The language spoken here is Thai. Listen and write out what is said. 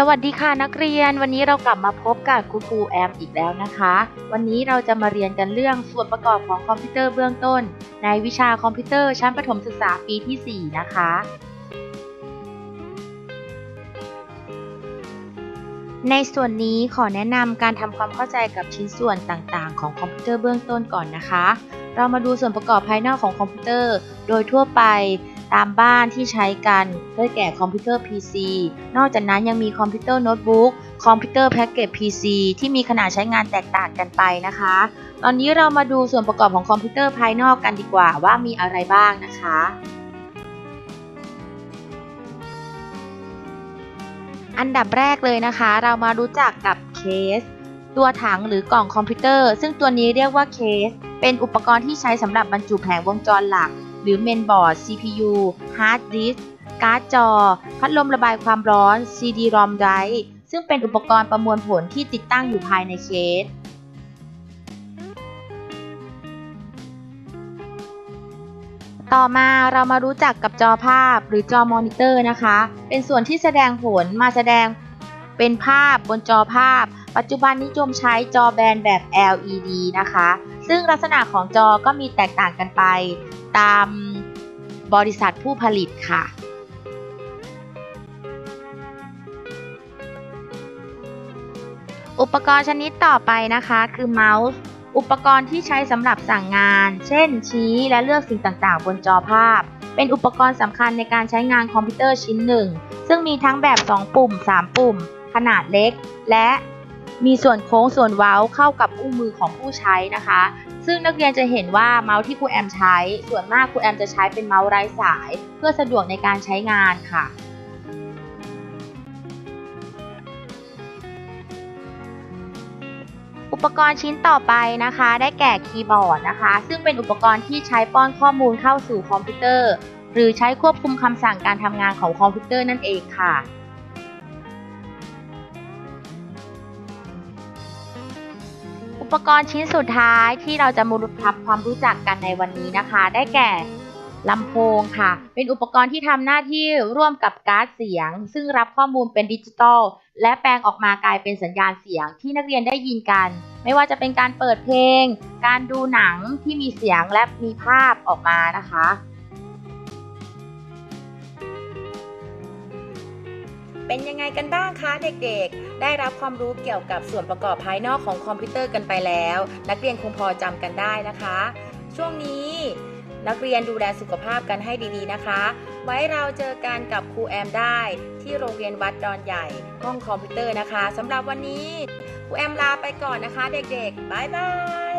สวัสดีค่ะนักเรียน วันนี้เรากลับมาพบกับครูครูแอมอีกแล้วนะคะ วันนี้เราจะมาเรียนกันเรื่องส่วนประกอบของคอมพิวเตอร์เบื้องต้น ในวิชาคอมพิวเตอร์ชั้นประถมศึกษาปีที่ 4 นะคะ ในส่วนนี้ขอแนะนำการทำความเข้าใจกับชิ้นส่วนต่างๆ ของคอมพิวเตอร์เบื้องต้นก่อนนะคะ เรามาดูส่วนประกอบภายนอกของคอมพิวเตอร์ โดยทั่วไป ตามบ้านที่ใช้กันได้แก่คอมพิวเตอร์ PC นอกจากนั้นยังมีคอมพิวเตอร์โน้ตบุ๊กคอมพิวเตอร์แพ็กเกจ PC ที่มีขนาดใช้งานแตกต่างกันไปนะคะ ตอนนี้เรามาดูส่วนประกอบของคอมพิวเตอร์ภายนอกกันดีกว่าว่ามีอะไรบ้างนะคะอันดับแรกเลยนะคะ เรามารู้จักกับเคส ตัวถังหรือกล่องคอมพิวเตอร์ ซึ่งตัวนี้เรียกว่าเคส เป็นอุปกรณ์ที่ใช้สำหรับบรรจุแผงวงจรหลัก หรือเมนบอร์ด CPU Hard Disk การ์ดจอ พัดลมระบายความร้อน CD-ROM drive ซึ่งเป็นอุปกรณ์ประมวลผลที่ติดตั้งอยู่ภายในเคสต่อมาเรามารู้จักกับจอภาพหรือจอมอนิเตอร์นะคะ เป็นส่วนที่แสดงผลมาแสดงเป็นภาพบนจอภาพ ปัจจุบันนิยมใช้จอแบนแบบ LED นะคะ ซึ่งลักษณะของจอก็มีแตกต่างกันไป ตามบริษัทผู้ผลิตค่ะ อุปกรณ์ชนิดต่อไปนะคะคือเมาส์อุปกรณ์ที่ใช้สำหรับสั่งงาน เช่น ชี้และเลือกสิ่งต่างๆ บนจอภาพ เป็นอุปกรณ์สำคัญในการใช้งานคอมพิวเตอร์ชิ้นหนึ่ง ซึ่งมีทั้งแบบ 2 ปุ่ม 3 ปุ่ม ขนาดเล็ก และ มีส่วนโค้งส่วนเว้าเข้ากับอุ้งมือของผู้ใช้นะคะ ซึ่งนักเรียนจะเห็นว่าเมาส์ที่ครูแอมใช้ ส่วนมากครูแอมจะใช้เป็นเมาส์ไร้สาย เพื่อสะดวกในการใช้งานค่ะอุปกรณ์ชิ้นต่อไปนะคะ ได้แก่คีย์บอร์ดนะคะ ซึ่งเป็นอุปกรณ์ที่ใช้ป้อนข้อมูลเข้าสู่คอมพิวเตอร์ หรือใช้ควบคุมคำสั่งการทำงานของคอมพิวเตอร์นั่นเองค่ะ อุปกรณ์ชิ้นสุดท้ายที่เราจะมาทำความรู้จักกันในวันนี้นะคะ ได้แก่ลำโพงค่ะ เป็นอุปกรณ์ที่ทำหน้าที่ร่วมกับการ์ดเสียง ซึ่งรับข้อมูลเป็นดิจิตอลและแปลงออกมากลายเป็นสัญญาณเสียงที่นักเรียนได้ยินกัน ไม่ว่าจะเป็นการเปิดเพลง การดูหนังที่มีเสียงและมีภาพออกมานะคะ เป็นยังไงกันบ้างคะเด็กๆ ได้รับความรู้เกี่ยวกับส่วนประกอบภายนอกของคอมพิวเตอร์กันไปแล้ว นักเรียนคงพอจำกันได้นะคะ ช่วงนี้นักเรียนดูแลสุขภาพกันให้ดีๆนะคะ ไว้เราเจอกันกับครูแอมได้ที่โรงเรียนวัดดอนใหญ่ห้องคอมพิวเตอร์นะคะสำหรับวันนี้ครูแอมลาไปก่อนนะคะ เด็กๆ บ๊ายบาย